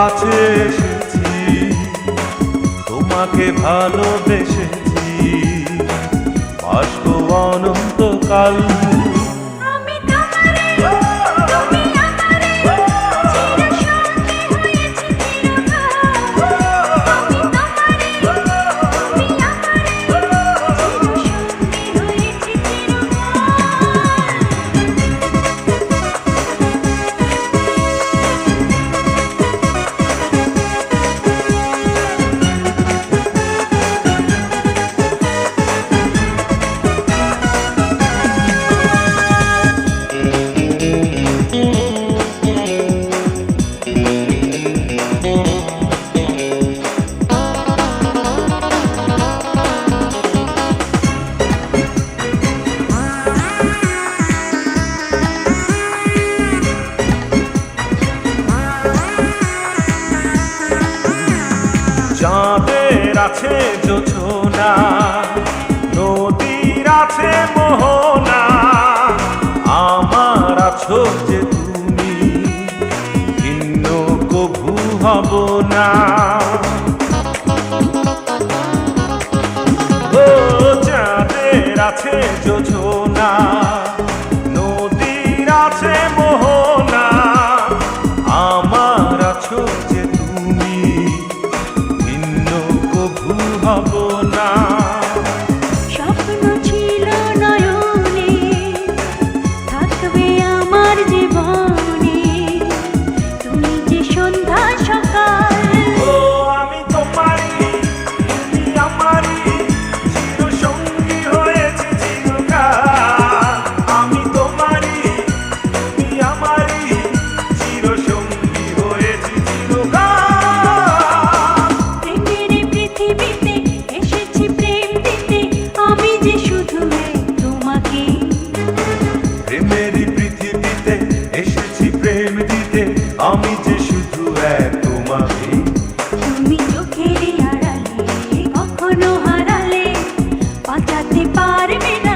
কাছে এসেছি তোমাকে ভালোবেসেছি। আসব অনন্তকাল আছে যোছনা নদীর আছে মোহনা, আমার আছো যে তুমি, ভিন্ন কভু হব না। ও চাঁদের আছে যোছনা யாருமே